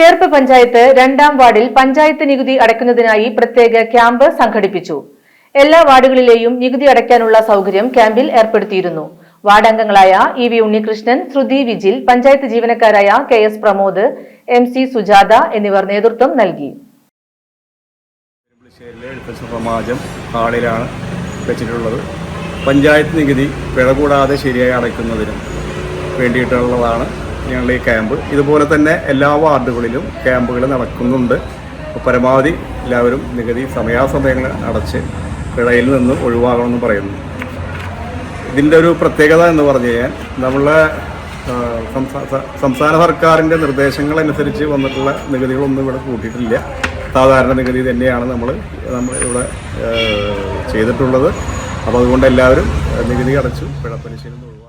ചേർപ്പ് പഞ്ചായത്ത് രണ്ടാം വാർഡിൽ പഞ്ചായത്ത് നികുതി അടയ്ക്കുന്നതിനായി പ്രത്യേക ക്യാമ്പ് സംഘടിപ്പിച്ചു. എല്ലാ വാർഡുകളിലെയും നികുതി അടയ്ക്കാനുള്ള സൗകര്യം ക്യാമ്പിൽ ഏർപ്പെടുത്തിയിരുന്നു. വാർഡ് അംഗങ്ങളായ ഇ വി ഉണ്ണികൃഷ്ണൻ ശ്രുതി Vijil panchayat ജീവനക്കാരായ K S Pramod M C Sujatha എന്നിവർ നേതൃത്വം നൽകി. ഹാളിലാണ് വെച്ചിട്ടുള്ളത്. പഞ്ചായത്ത് നികുതി പിഴ കൂടാതെ ശരിയായി അടയ്ക്കുന്നതിനും വേണ്ടിയിട്ടുള്ളതാണ് ഞങ്ങളുടെ ഈ ക്യാമ്പ് ഇതുപോലെ തന്നെ എല്ലാ വാർഡുകളിലും ക്യാമ്പുകൾ നടക്കുന്നുണ്ട്. പരമാവധി എല്ലാവരും നികുതി സമയാസമയങ്ങൾ അടച്ച് പിഴയിൽ നിന്ന് ഒഴിവാകണമെന്ന് പറയുന്നു. ഇതിന്റെ ഒരു പ്രത്യേകത എന്ന് പറഞ്ഞു കഴിഞ്ഞാൽ നമ്മളെ സംസ്ഥാന സർക്കാരിന്റെ നിർദ്ദേശങ്ങൾ അനുസരിച്ച് വന്നിട്ടുള്ള നികുതികളൊന്നും ഇവിടെ കൂട്ടിയിട്ടില്ല. സാധാരണ നികുതി തന്നെയാണ് നമ്മൾ നമ്മൾ ഇവിടെ ചെയ്തിട്ടുള്ളത്. അപ്പോൾ അതുകൊണ്ട് എല്ലാവരും നികുതി അടച്ചു പിഴപ്പലിശയിൽ നിന്ന്